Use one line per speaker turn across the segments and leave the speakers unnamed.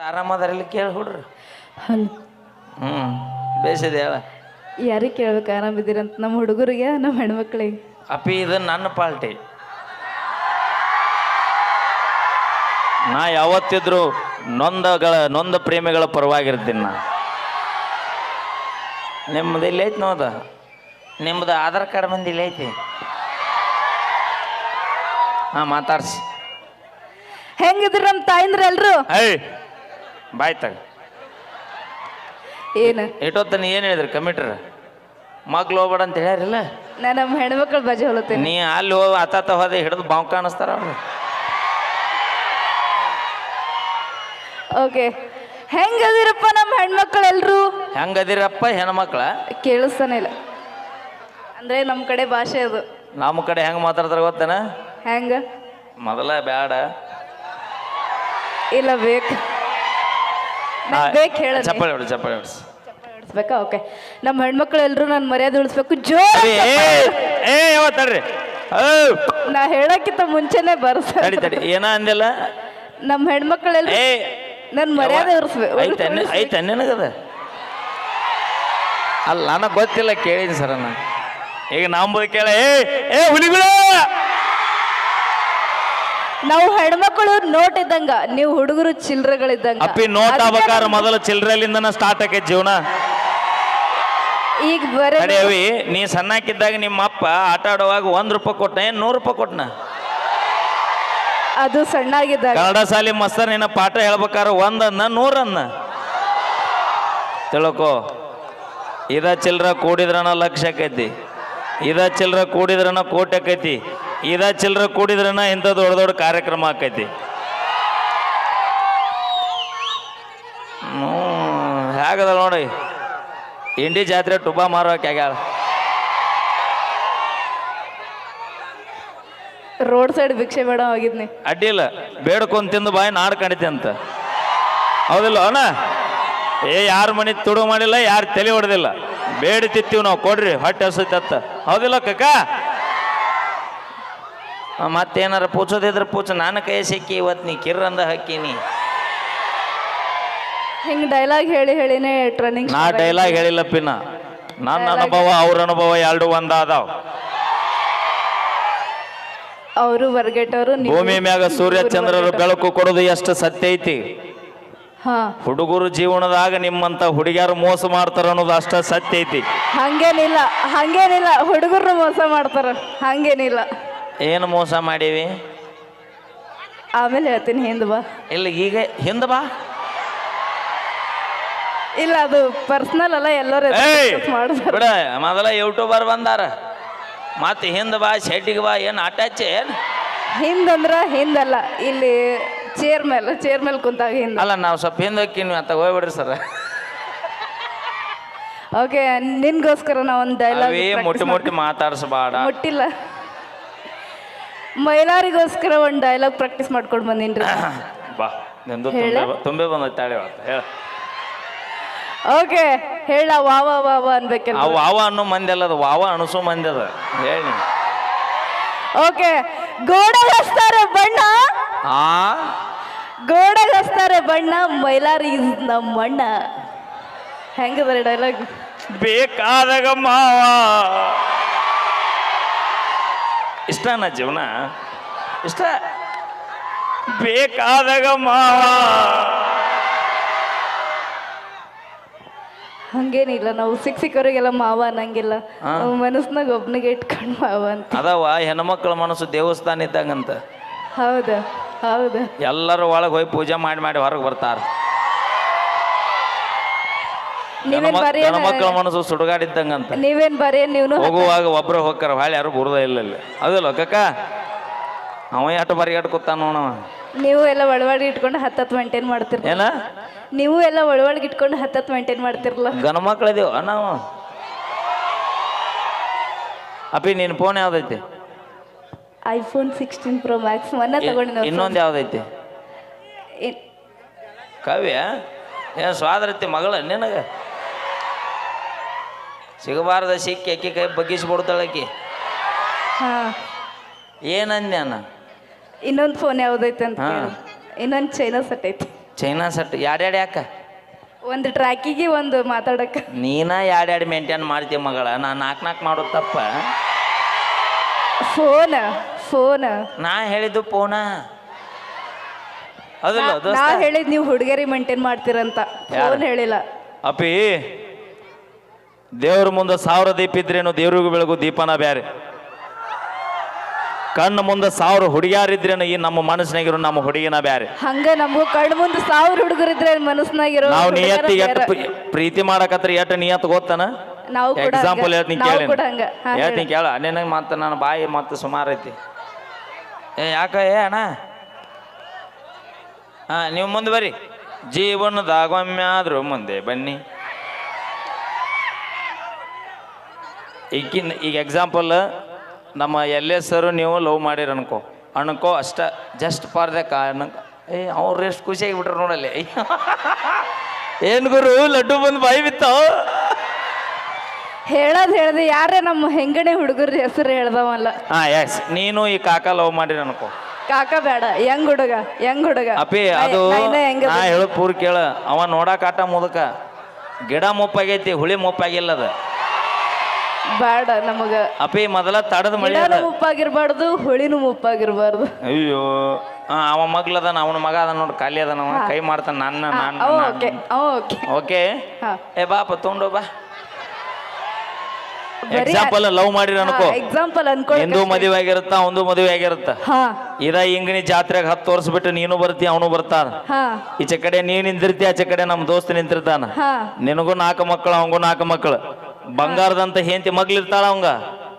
ಆರಾಮದಾರಲ್ಲಿ ಕೇಳಿ ಹುಡ್ರಿ.
ಹ್ಮ್
ಹ್ಞೂ ಬೇಸಿದೆ ಹೇಳ
ಯಾರಿಗೆ ಕೇಳ್ಬೇಕು ಆರಾಮಿದ್ದೀರಂತ ನಮ್ಮ ಹುಡುಗರಿಗೆ ನಮ್ಮ ಹೆಣ್ಮಕ್ಳಿಗೆ?
ಅಪ್ಪಿ ಇದು ನನ್ನ ಪಾಲ್ಟಿ. ನಾ ಯಾವತ್ತಿದ್ರು ನೊಂದಗಳ ನೊಂದ ಪ್ರೇಮಿಗಳ ಪರವಾಗಿರ್ತೀನಿ ನಾ. ನಿಮ್ಮದು ಇಲ್ಲಿ ಐತಿ ನೋದ ನಿಮ್ಮದು ಆಧಾರ್ ಕಾರ್ಡ್ ಮಂದಿ ಇಲ್ಲಿ ಐತಿ. ಹಾಂ ಮಾತಾಡ್ಸಿ.
ಹೆಂಗಿದ್ರು ನಮ್ಮ ತಾಯಿಂದ್ರ ಎಲ್ರು?
ಐ ಬಾಯ್ ತಗ.
ಏನು?
ನೀ ಏನು ಹೇಳಿದ್ರಿ ಕಮಿಟ್ರ್ ಮಗ್ಳು ಹೋಗ್ಬೇಡ ಅಂತ ಹೇಳ್ಯಾರಿಲ್ಲ?
ನಾ ನಮ್ಮ ಹೆಣ್ಮಕ್ಳು ಬಜೆ ಹೊಲತ್ತೇನೆ
ನೀ ಅಲ್ಲಿ ಹೋಗಿ ಆತಾತ ಹೋದೆ ಹಿಡಿದು ಬಾವು ಕಾಣಿಸ್ತಾರ ಅವ್ರು.
ಓಕೆ. ಹೆಂಗದಿರಪ್ಪ ನಮ್ಮ ಹೆಣ್ಮಕ್ಳು ಎಲ್ರು?
ಹೆಂಗದಿರಪ್ಪ ಹೆಣ್ಮಕ್ಳ?
ಕೇಳಿಸ್ತಾನೆ ಇಲ್ಲ. ಅಂದ್ರೆ ನಮ್ಮ ಕಡೆ ಭಾಷೆ ಅದು.
ನಮ್ಮ ಕಡೆ ಹೆಂಗೆ ಮಾತಾಡ್ತಾರ ಗೊತ್ತೇನ?
ಹೆಂಗ?
ಮೊದಲ ಬ್ಯಾಡ.
ಇಲ್ಲ ಬೇಕು. ಬೇಕು ಹೇಳ
ಚಪ್ಪಾಳೆ ಹೊಡಿ ಚಪ್ಪಾಳೆ ಹೊಡ್ಸಿ.
ಉಳಿಸ್ಬೇಕಾ ಓಕೆ. ನಮ್ಮ ಹೆಣ್ಮಕ್ಳು ಎಲ್ರು ನಾನು ಮರ್ಯಾದೆ ಉಳಿಸ್ಬೇಕು. ಜೋರಿ
ಏ ಯಾವ ತಡ್ರಿ?
ನಾ ಹೇಳಕ್ಕಿಂತ ಮುಂಚೆನೆ ಬರ್ಸ.
ತಡಿ ತಡಿ ಏನ ಅಂದಿಲ್ಲ?
ನಮ್ಮ ಹೆಣ್ಮಕ್ಳೆಲ್ಲ
ಏ
ನನ್ನ ಮರ್ಯಾದೆ ಉಳಿಸ್ಬೇಕು
ಐತೆ ಐತೆ ನಿನಗದ? ಅಲ್ಲ ನನಗೆ ಗೊತ್ತಿಲ್ಲ ಕೇಳಿನಿ ಸರ್ ನಾನು ಈಗ ನಂಬುದು ಕೇಳ ಏ ಏ ಹುಲಿಗಳ!
ನಾವು ಹೆಣ್ಮಕ್ಳು ನೋಟ್ ಇದ್ದಂಗ ನೀವು ಹುಡುಗರು ಚಿಲ್ರೆಗಳಿದ್ದಂಗ.
ಅಪ್ಪಿ ನೋಟ್ ಆಗ್ಬೇಕಾದ್ರೆ ಮೊದಲು ಚಿಲ್ರೆಲಿಂದನ ಸ್ಟಾರ್ಟ್ ಆಕೈತಿ ಜೀವನ.
ಈಗ ಬರೀ
ನೀ ಸಣ್ಣಕ್ಕಿದ್ದಾಗ ನಿಮ್ಮ ಅಪ್ಪ ಆಟ ಆಡುವಾಗ ಒಂದ್ ರೂಪಾಯಿ ಕೊಟ್ಟ ಏನ್ ನೂರು ರೂಪಾಯಿ ಕೊಟ್ನಾ?
ಅದು ಸಣ್ಣಾಗಿದ್ದಾಗ.
ಕನ್ನಡ ಶಾಲಿ ಮಸ್ತರ್ ನಿನ್ನ ಪಾಠ ಹೇಳ್ಬೇಕಾದ್ರೆ ಒಂದನ್ನ ನೂರನ್ನ. ತಿಳ್ಕೋ. ಇದ ಚಿಲ್ರ ಕೂಡಿದ್ರನ ಲಕ್ಷ ಆಕೈತಿ. ಇದ ಚಿಲ್ರ ಕೂಡಿದ್ರನ ಕೋಟಿ ಆಕೈತಿ. ಇದ ಚಿಲ್ಲರೆ ಕೂಡಿದ್ರನ ಇಂಥ ದೊಡ್ಡ ದೊಡ್ಡ ಕಾರ್ಯಕ್ರಮ ಆಕೈತಿ. ಹ್ಯಾಗದ ಹೇಗದ ನೋಡಿ. ಇಂಡಿ ಜಾತ್ರೆ ಟುಬಾ ಮಾರೋಕೆ ಆಗ್ಯಾರ
ರೋಡ್ ಸೈಡ್ ಭಿಕ್ಷೆ ಬೇಡ ಹೋಗಿದ್ನಿ.
ಅಡ್ಡಿಲ್ಲ ಬೇಡ್ಕೊಂಡ್ ತಿಂದು ಬಾಯಿ ನಾಡ್ ಕಾಣಿತೆ ಅಂತ. ಹೌದಿಲ್ಲ ಅಣ್ಣ? ಏ ಯಾರ ಮನೆ ತುಡು ಮಾಡಿಲ್ಲ ಯಾರು ತಲೆ ಹೊಡೆದಿಲ್ಲ. ಬೇಡ ತಿತ್ತೀವಿ ನಾವು ಕೊಡ್ರಿ ಹೊಟ್ಟೆ ಹಸುತ್ತ ಹೌದಿಲ್ಲ ಕಕ್ಕ? ಮತ್ತೇನಾರ ಪೂಚೋದಿದ್ರೆ ಪೂಚ ನಾನು ಕೈ ಸಿಕ್ಕಿ ಇವತ್ತು ನೀ ಕಿರ್ರಂದ ಹಾಕೀನಿ
ಹಿಂಗೆ ಡೈಲಾಗ್ ಹೇಳಿ ಹೇಳಿನೇ ಟ್ರೈನಿಂಗ್
ನಾ ಡೈಲಾಗ್ ಹೇಳಿಲ್ಲ ಪಿನ್ನ. ನನ್ನ ಅನುಭವ ಅವ್ರ ಅನುಭವ ಎರಡು ಒಂದಾದಾವ್.
ಅವರು ಹೊರಗೆಟ್ಟವರು
ಭೂಮಿ ಮ್ಯಾಗ ಸೂರ್ಯ ಚಂದ್ರರು ಬೆಳಕು ಕೊಡೋದು ಎಷ್ಟು ಸತ್ಯ ಐತಿ?
ಹಾ.
ಹುಡುಗರು ಜೀವನದಾಗ ನಿಮ್ಮಂತ ಹುಡುಗಿಯರು ಮೋಸ ಮಾಡ್ತಾರ ಅನ್ನೋದು ಅಷ್ಟ ಸತ್ಯ ಐತಿ.
ಹಂಗೇನಿಲ್ಲ ಹಂಗೇನಿಲ್ಲ ಹುಡುಗರು ಮೋಸ ಮಾಡ್ತಾರ ಹಂಗೇನಿಲ್ಲ.
ಏನು ಮೋಸ ಮಾಡೀವಿ?
ಆಮೇಲೆ ಹೇಳ್ತೀನಿ ಹಿಂದ ಬಾ.
ಇಲ್ಲ ಈಗ ಹಿಂದ ಬಾ.
ಇಲ್ಲ ಅದು ಪರ್ಸನಲ್ ಅಲ್ಲ ಎಲ್ಲರೂ ಮಾಡ್ತಾರೆ.
ಬಿಡ ಮೊದಲ ಯೂಟ್ಯೂಬರ್ ಬಂದಾರ. ಮತ್ತೆ ಹಿಂದ ಬಾ ಶೆಡ್ಡಿಗೆ ಬಾ ಏನು ಅಟ್ಯಾಚ್ ಏನು?
ಹಿಂದಂದ್ರ ಹಿಂದಲ್ಲ ಇಲ್ಲಿ ಚೇರ್ ಮೇಲೆ ಚೇರ್ ಮೇಲೆ ಕುಂತಾಗ ಹಿಂದ.
ಅಲ್ಲ ನಾವು ಸ್ವಲ್ಪ ಹಿಂದೆ ಹೋಗ್ತೀನಿ ಅಂತ ಹೋಗ್ಬಿಡ್ರಿ ಸರ್
ಓಕೆ ನಿನ್ಗೋಸ್ಕರ ಒಂದು ಡೈಲಾಗ್
ಮುಟ್ಟಿ ಮುಟ್ಟಿ ಮಾತಾಡ್ಸಬಾಡ.
ಮುಟ್ಟಿಲ್ಲ. ಮೈಲಾರಿಗೋಸ್ಕರ ಒಂದು ಡೈಲಾಗ್ ಪ್ರಾಕ್ಟೀಸ್ ಮಾಡ್ಕೊಂಡು ಬಂದಿನ್ರಿ.
ಬಾ ನಿಮ್ದು
ಹೇಳ?
ತುಂಬೆ ತುಂಬೆ ಬಂದೈತೆ ತಾಳಿ ಹೇಳ.
ಓಕೆ ಹೇಳ ವಾ ವಾ ವಾ ವಾ ಅನ್ಬೇಕಲ್ಲ
ವಾ ವಾವ ಅನ್ನೋ ಮಂದಿ ಅಲ್ಲ ಅದು ವಾವ ಅಣಸೋ ಮಂದಿ ಅದ. ಹೇಳಿ
ಓಕೆ ಗೋಡೆಗೆ ಹಚ್ತಾರೆ ಬಣ್ಣ.
ಆ?
ಗೋಡೆಗೆ ಹಚ್ತಾರೆ ಬಣ್ಣ ಮೈಲಾರಿ is ನಮ್ಮ ಅಣ್ಣ ಹೆಂಗದ ಡೈಲಾಗ್
ಬೇಕಾದಾಗ ಮಾವ. ಇಷ್ಟನ ಜೀವನ? ಇಷ್ಟ? ಬೇಕಾದಾಗ ಮಾವ
ಹಂಗೇನಿಲ್ಲ ನಾವು ಸಿಕ್ ಸಿಕ್ಕವರಿಗೆಲ್ಲ ಮಾವ ಅನ್ನಂಗಿಲ್ಲ. ಮನಸ್ನಾಗ ಒಬ್ನಿಗೆ ಇಟ್ಕೊಂಡು ಮಾವ ಅಂತ.
ಅದಾವ ಹೆಣ್ಮಕ್ಳ ಮನಸ್ಸು ದೇವಸ್ಥಾನ ಇದ್ದಂಗಂತ.
ಹೌದಾ ಹೌದಾ.
ಎಲ್ಲರೂ ಒಳಗೆ ಹೋಗಿ ಪೂಜೆ ಮಾಡಿ ಮಾಡಿ ಹೊರಗೆ ಬರ್ತಾರ.
ನೀವೇನ್ ಬರೀ
ಮಕ್ಕಳ ಮನಸ್ಸು ಸುಡುಗಾಡಿದ್ದಂಗಂತ.
ನೀವೇನ್ ಬರೀ ನೀವ್ನು
ಹೋಗುವಾಗ ಒಬ್ರು ಹೋಗ್ತಾರ ಭಾಳ ಯಾರು ಬುರುದ ಇಲ್ಲ ಇಲ್ಲಿ ಅದಲ್ಲ ಕಕ್ಕ ಅವ ಎಟ್ಟು ಬರಿ ಎಟ್ಟು ಕೂತಾನ ನೋಡವ
ನೀವು ಎಲ್ಲ ಒಳವಾಡಿ ಇಟ್ಕೊಂಡು ಹತ್ತತ್ತು ಮೇಂಟೈನ್ ಮಾಡ್ತಿರ್ಲ.
ಏನ?
ನೀವು ಎಲ್ಲ ಒಳವಳಿಗೆ ಇಟ್ಕೊಂಡು ಹತ್ತತ್ತು ಮೇಂಟೈನ್ ಮಾಡ್ತಿರ್ಲ.
ಗಣ ಮಕ್ಳಿದೀವ ನಾವು ಅಪ್ಪಿ ನಿನ್ನ ಫೋನ್ ಯಾವ್ದೈತಿ?
ಐಫೋನ್ ಸಿಕ್ಸ್ಟೀನ್ ಪ್ರೋ ಮ್ಯಾಕ್ಸ್ ಮೊನ್ನೆ ತಗೊಂಡಿ
ಇನ್ನೊಂದು ಯಾವ್ದೈತಿ? ಕಾವ್ಯ? ಏನು ಸ್ವಾದರತಿ ಮಗಳ ನಿನಗ? ಸಿಗಬಾರ್ದ ಸಿಕ್ಕಿ ಅಕ್ಕಿ ಕೈ ಬಗ್ಗಿಸ್ಬಿಡ್ತಾಳೆ ಆಕಿ
ಹಾ.
ಏನಂದ್ಯಾನ
ಇನ್ನೊಂದು ಫೋನ್ ಯಾವ್ದೈತೆ ಅಂತ
ಹಾ.
ಕೇಳು. ಇನ್ನೊಂದು ಚೈನಾ ಸೆಟ್ ಐತಿ.
ಚೈನಾ ಸೆಟ್ ಯಾಡ್ಯಾಡ್ ಯಾಕ?
ಒಂದು ಟ್ರ್ಯಾಕಿಗೆ ಒಂದು ಮಾತಾಡಕ್ಕೆ
ನೀನ ಯಾರ್ಯಾಡ್ ಮೇಂಟೈನ್ ಮಾಡ್ತೀಯ ಮಗಳ? ನಾ ನಾಲ್ಕು ನಾಲ್ಕು ಮಾಡೋದು ತಪ್ಪ.
ಫೋನ್ ಫೋನ್
ನಾ ಹೇಳಿದ್ದು ಪೋನ ಹೌದಿಲ್ಲ
ನಾ
ದೋಸ್ತ.
ಹೇಳಿದ್ ನೀವು ಹುಡುಗರಿ ಮೇಂಟೈನ್ ಮಾಡ್ತೀರಂತ. ಫೋನ್ ಹೇಳಿಲ್ಲ.
ಅಪ್ಪಿ. ದೇವ್ರ ಮುಂದೆ ಸಾವಿರ ದೀಪ ಇದ್ರೇನು ದೇವ್ರಿಗೂ ಬೆಳಗು ದೀಪನ ಬ್ಯಾರೆ. ಕಣ್ಣು ಮುಂದೆ ಸಾವಿರ ಹುಡುಗಿಯಾರಿದ್ರೇನು ಈ ನಮ್ಮ ಮನಸ್ಸಿನಾಗಿರೋ ನಮ್ಮ ಹುಡುಗಿನ ಬ್ಯಾರೆ.
ಹಂಗ ನಮಗೂ ಕಣ್ಣು ಮುಂದೆ ಸಾವಿರ ಹುಡುಗರಿದ್ರೆ ಮನಸ್ಸಿನಾಗಿರೋ
ನಾವು ನಿಯತ್ತಿ ಎಷ್ಟು ಪ್ರೀತಿ ಮಾಡಕತ್ರ ಎಟ್ಟ ನಿಯತ್ ಗೊತ್ತಾನ?
ನಾವು ಕೂಡ
ಎಕ್ಸಾಂಪಲ್. ಹೇಳ್ತೀನಿ ಕೇಳಿ ಹೇಳ್ತೀನಿ
ಹೇಳು.
ಕೇಳ. ನಿನಗೆ ಮತ್ತೆ ನನ್ನ ಬಾಯಿ ಮತ್ತೆ ಸುಮಾರು ಐತಿ. ಏ ಯಾಕ ಏ ಅಣ್ಣ? ಹಾ ನೀವು ಮುಂದೆ ಬರ್ರಿ. ಜೀವನದಾಗೊಮ್ಮೆ ಆದ್ರೂ ಮುಂದೆ ಬನ್ನಿ. ಈಗಿನ ಈಗ ಎಕ್ಸಾಂಪಲ್ ನಮ್ಮ ಎಲ್ಲೇ ಸರ್ ನೀವು ಲವ್ ಮಾಡಿರ ಅನ್ಕೋ. ಅನ್ಕೋ ಅಷ್ಟ ಜಸ್ಟ್ ಫಾರ್ ದ ಕಾರಣ ಏ ಅವ್ರು ಎಷ್ಟು ಖುಷಿಯಾಗಿ ಬಿಟ್ರು ನೋಡಲ್ಲಿ. ಏನು ಗುರು ಲಡ್ಡು ಬಂದು ಬಾಯಿ ಬಿತ್ತಾವ
ಹೇಳೋದು ಹೇಳ್ದೆ ಯಾರೇ ನಮ್ಮ ಹೆಂಗಣೆ ಹುಡುಗರ ಹೆಸರು ಹೇಳ್ದವಲ್ಲ.
ಹಾ ಎಸ್ ನೀನು ಈ ಕಾಕ ಲವ್ ಮಾಡಿರ ಅನ್ಕೋ.
ಕಾಕ ಬೇಡ ಹೆಂಗ್ ಹುಡುಗ ಹೆಂಗ್ ಹುಡುಗ.
ಅಪ್ಪಿ ಅದು
ನಾ
ಪೂರ್ ಕೇಳ. ಅವ ನೋಡಾಕ ಆಟ ಮುದಕ. ಗಿಡ ಮುಪ್ಪಾಗೈತಿ ಹುಳಿ ಮುಪ್ಪಾಗಿಲ್ಲ ಅದ
ಬೇಡ ನಮಗ.
ಅಪ್ಪಿ ಮೊದಲ ತಡದ ಮಳಿ ಅದ.
ಹೊಳಿನು ಮುಪ್ಪಾಗಿರ್ಬಾರ್ದು ಹುಳಿನೂ ಮುಪ್ಪಾಗಿರ್ಬಾರ್ದು.
ಅಯ್ಯೋ ಆ, ಅವ ಮಗ್ಲದಾನ ಅವನ ಮಗ ಅದ ನೋಡಿ ಖಾಲಿ ಅದಾನ ಅವ ಕೈ ಮಾಡ್ತಾನ ನನ್ನ ನಾನು
ಓಕೆ ಓಕೆ.
ಓಕೆ?
ಹಾ.
ಏ ಬಾಪ ತೊಗೊಂಡು ಬಾ. ಎಕ್ಸಾಂಪಲ್ ಲವ್ ಮಾಡಿರ ಅನ್ಕೋ.
ಎಕ್ಸಾಂಪಲ್ ಅನ್ಕೋ
ಹಿಂದೂ ಮದುವೆ ಆಗಿರುತ್ತ ಒಂದು ಮದುವೆ ಆಗಿರುತ್ತ?
ಹಾ.
ಇದ ಹಿಂಗನಿ ಜಾತ್ರೆಗೆ ಹತ್ತು ವರ್ಷ ಬಿಟ್ಟು ನೀನು ಬರ್ತಿ ಅವನು ಬರ್ತಾನ.
ಹಾ.
ಈಚೆ ಕಡೆ ನೀ ನಿಂತಿರ್ತಿ ಆಚೆ ಕಡೆ ನಮ್ಮ ದೋಸ್ತ ನಿಂತಿರ್ತಾನ.
ಹಾ.
ನಿನಗೂ ನಾಲ್ಕು ಮಕ್ಕಳು ಅವಂಗೂ ನಾಲ್ಕು ಮಕ್ಕಳು. ಬಂಗಾರದಂತ ಹೆಂಡತಿ ಮಗ್ಲಿರ್ತಾಳ ಅವಂಗ.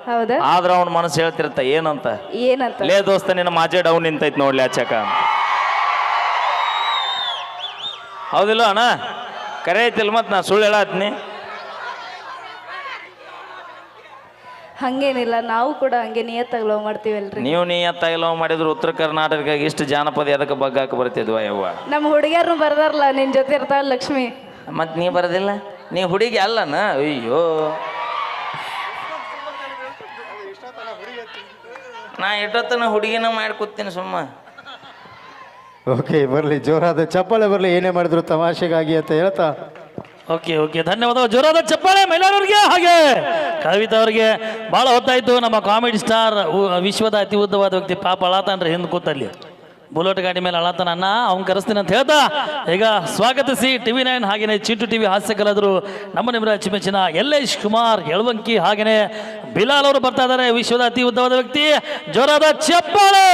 ಹೌದಾ.
ಆದ್ರ ಅವ್ನ ಮನಸ್ಸು ಹೇಳ್ತಿರ್ತ ಏನಂತ?
ಏನಂತ?
ಲೇ ದೋಸ್ತ ನಿನ್ನ ಮಾಜೆ ಡೌನ್ ನಿಂತೈತ್ ನೋಡ್ಲಿ ಆಚಕ ಹೌದಿಲ್ಲ ಅಣ್ಣ? ಕರೆ ಐತಿಲ್ ಮತ್ ನಾ ಸುಳ್ಳು ಹೇಳತ್ನಿ.
ಹಂಗೇನಿಲ್ಲ ನಾವು ಕೂಡ ಹಂಗೆ ನಿಯತ್ತಾಗಿ ಲವ್ ಮಾಡ್ತೀವಲ್ರಿ.
ನೀವು ನೀ ಎತ್ತಾಗಿ ಲವ್ ಮಾಡಿದ್ರು ಉತ್ತರ ಕರ್ನಾಟಕಕ್ಕೆ ಇಷ್ಟು ಜಾನಪದ ಎದಕ್ಕೆ ಬಗ್ಗಾಕ ಬರ್ತಿದ್ವ ಯವ್ವ?
ನಮ್ಮ ಹುಡುಗಿಯರ್ನು ಬರ್ದಾರಲ್ಲ ನಿನ್ ಜೊತೆ ಇರ್ತಾವ ಲಕ್ಷ್ಮಿ.
ಮತ್ ನೀ ಬರೋದಿಲ್ಲ? ನೀ ಹುಡುಗಿ ಅಲ್ಲನ? ಅಯ್ಯೋ. ನಾ ಇಟ್ಟೊತ್ತನ ಹುಡುಗಿನ ಮಾಡಿ ಕೂತೀನಿ ಸುಮ್ಮ.
ಓಕೆ ಬರಲಿ ಜೋರಾದ ಚಪ್ಪಾಳೆ ಬರಲಿ ಏನೇ ಮಾಡಿದ್ರು ತಮಾಷೆಗಾಗಿ ಅಂತ ಹೇಳ್ತಾ.
ಓಕೆ ಓಕೆ ಧನ್ಯವಾದ ಜೋರಾದ ಚಪ್ಪಾಳೆ ಮಹಿಳೆಯವ್ರಿಗೆ ಹಾಗೆ ಕವಿತಾ ಅವ್ರಿಗೆ. ಭಾಳ ಹೊತ್ತಾಯ್ತು ನಮ್ಮ ಕಾಮಿಡಿ ಸ್ಟಾರ್ ವಿಶ್ವದ ಅತಿ ಉದ್ದವಾದ ವ್ಯಕ್ತಿ ಪಾಪ ಅಳತಾನ್ರಿ ಹಿಂದೆ ಕೂತಲ್ಲಿ. ಬುಲೆಟ್ ಗಾಡಿ ಮೇಲೆ ಅಳತಾನ, ಅಣ್ಣ, ಅವ್ನು ಕರೆಸ್ತೀನಿ ಅಂತ ಹೇಳ್ತಾ, ಈಗ ಸ್ವಾಗತಿಸಿ ಟಿವಿ ನೈನ್ ಹಾಗೇನೆ ಚಿಂಟು ಟಿವಿ ಹಾಸ್ಯ ಕಲಾದರು ನಮ್ಮ ನಿಮ್ಮರ ಚಿಮೆಚಿನ ಯಲ್ಲೇಶ್ ಕುಮಾರ್ ಯಳವಂಕಿ ಹಾಗೇನೆ. ಬಿಲಾಲ್ ಅವರು ಬರ್ತಾ ಇದ್ದಾರೆ, ವಿಶ್ವದ ಅತಿ ಉದ್ದವಾದ ವ್ಯಕ್ತಿ, ಜೋರಾದ ಚಪ್ಪಾಳೆ!